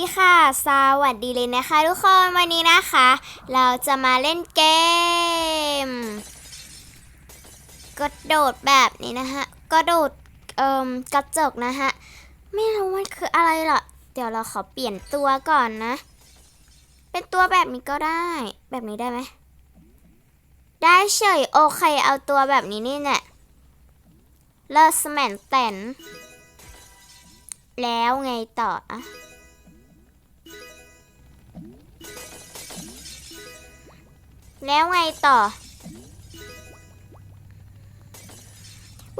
ดีค่ะ สวัสดีเลยนะคะทุกคน วันนี้นะคะ เราจะมาเล่นเกม กระโดดแบบนี้นะฮะกระโดดเอ่มกระจกนะฮะไม่รู้มันคืออะไรหรอกเดี๋ยวเราขอเปลี่ยนตัวก่อนนะ เป็นตัวแบบนี้ก็ได้ แบบนี้ได้ไหม ได้เฉยโอเคเอาตัวแบบนี้นี่แหละเลอสแมนแตนแล้วไงต่ออะ แล้วไงต่อ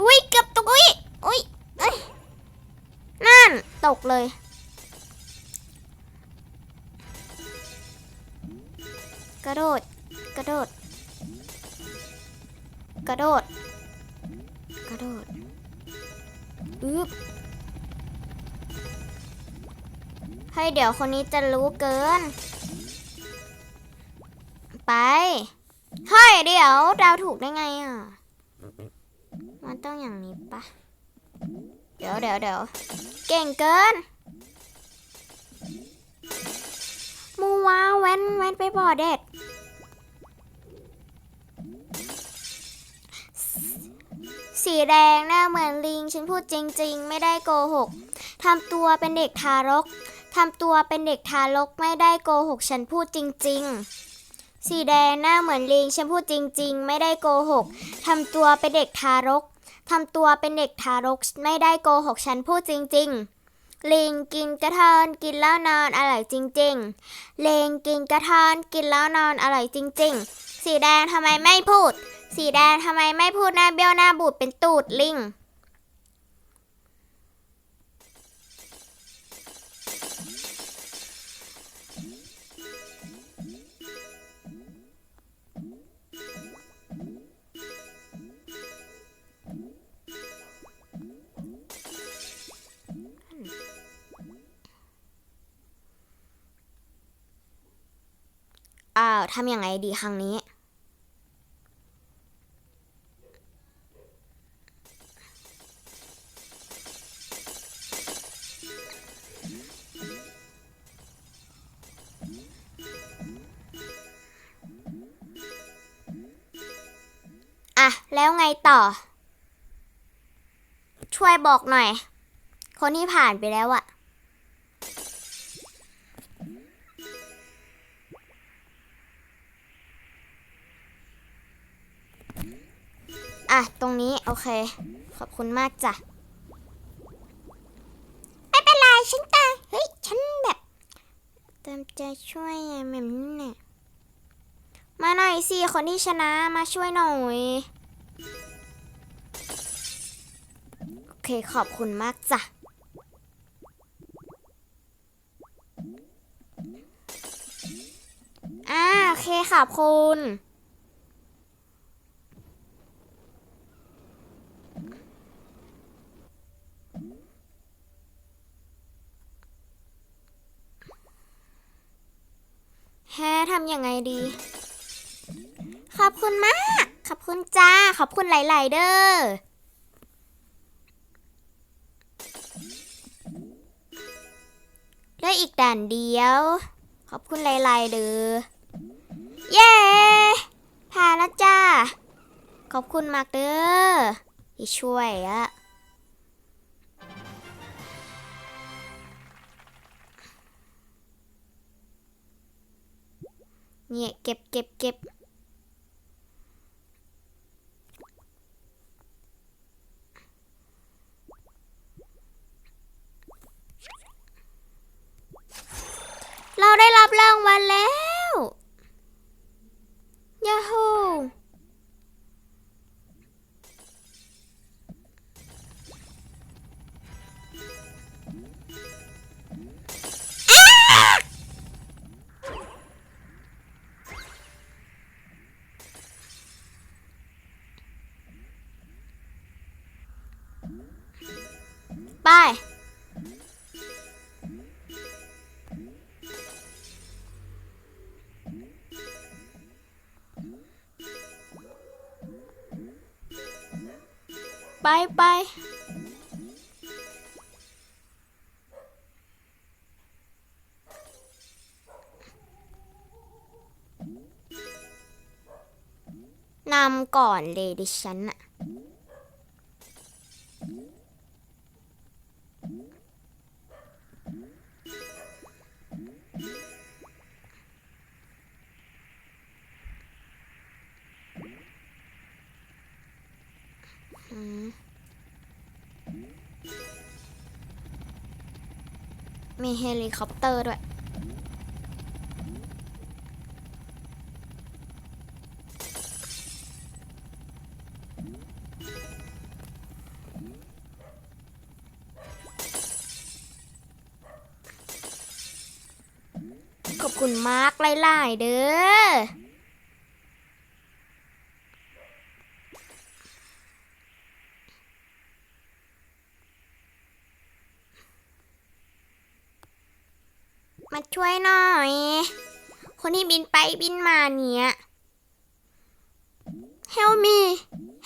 อุ้ยเกือบตกอุ้ยอุ้ยเอ้ยนั่น ตกเลย กระโดด กระโดด กระโดด กระโดดอึ๊บเฮ้เดี๋ยวคนนี้จะรู้เกิน ไป เฮ้ยเดี๋ยวดาวถูกได้ไงอะ มันต้องอย่างนี้ปะเดี๋ยวเดี๋ยวเดี๋ยวเก่งเกินมูว้าวแว้นแว้นไปบ่อเด็ด สีแดงหน้าเหมือนลิง ฉันพูดจริง ๆ ไม่ได้โกหกทำตัวเป็นเด็กทารกทำตัวเป็นเด็กทารกไม่ได้โกหก ฉันพูดจริง ๆ สีแดงหน้าเหมือนลิงฉันพูดจริง ๆ ไม่ได้โกหกทำตัวเป็นเด็กทารกทำตัวเป็นเด็กทารกไม่ได้โกหกฉันพูดจริง ๆ ลิงกินกระทอนกินแล้วนอนอร่อยจริงๆลิงกินกระทอนกินแล้วนอนอร่อยจริง ๆ สีแดงทำไมไม่พูด สีแดงทำไมไม่พูดหน้าเบี้ยวหน้าบูดเป็นตูดลิง อ้าวทำยังไงดีครั้งนี้ อะ แล้วไงต่อ ช่วยบอกหน่อย คนที่ผ่านไปแล้วอะ อะ ตรงนี้ โอเค ขอบคุณมากจ้ะ ไม่เป็นไร ฉันตาย เฮ้ย ฉันแบบเต็มใจช่วยแบบนี้เนี่ยมาหน่อยสิ คนที่ชนะมาช่วยหน่อย โอเค ขอบคุณมากจ้ะอ่าโอเคขอบคุณ แฮทำ ยังไงดี ขอบคุณมาก ขอบคุณจ้า ขอบคุณหลาย ๆ เด้อเหลืออีกด่านเดียว ขอบคุณหลาย ๆ เด้อ เย้ผ่านแล้วจ้า ขอบคุณมากเด้อที่ช่วยอะ เนี่ยเก็บเก็บเก็บ ไป ไปไปนำก่อนเลยดิฉันอะ มีเฮลิคอปเตอร์ด้วย ขอบคุณมากหลายๆเด้อ มาช่วยหน่อย คนที่บินไปบินมาเนี่ย help me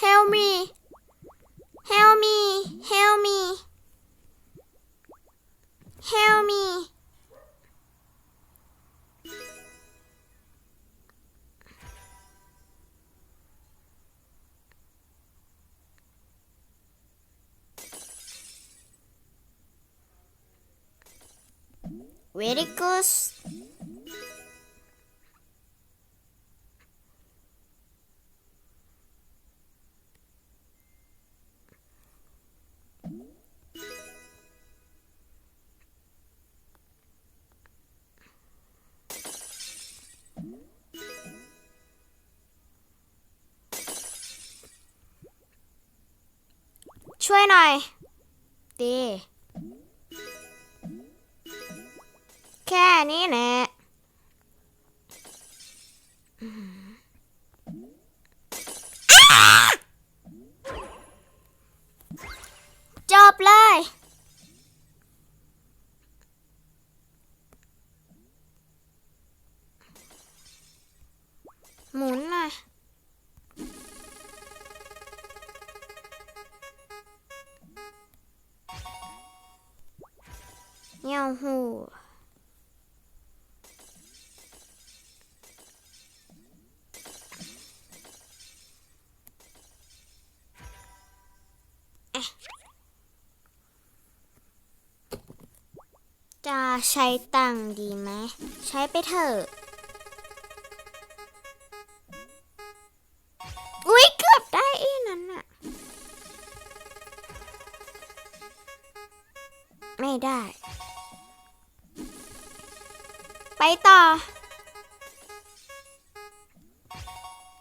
help me help me help me help me very good ช่วยหน่อยดี แค่นี้แหละ จะใช้ตังดีไหม ใช้ไปเถอะ อุ๊ยเกือบได้อีนั้นอะไม่ได้ ไปต่อ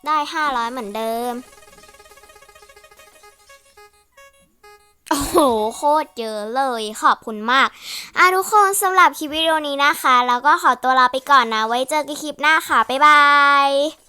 ได้ห้าร้อยเหมือนเดิม หโคตรเยอะเลยขอบคุณมากอะทุกคนสำหรับคลิปวิดีโอนี้นะคะ แล้วก็ขอตัวลาไปก่อนนะ ไว้เจอกันคลิปหน้าค่ะ บ๊ายบาย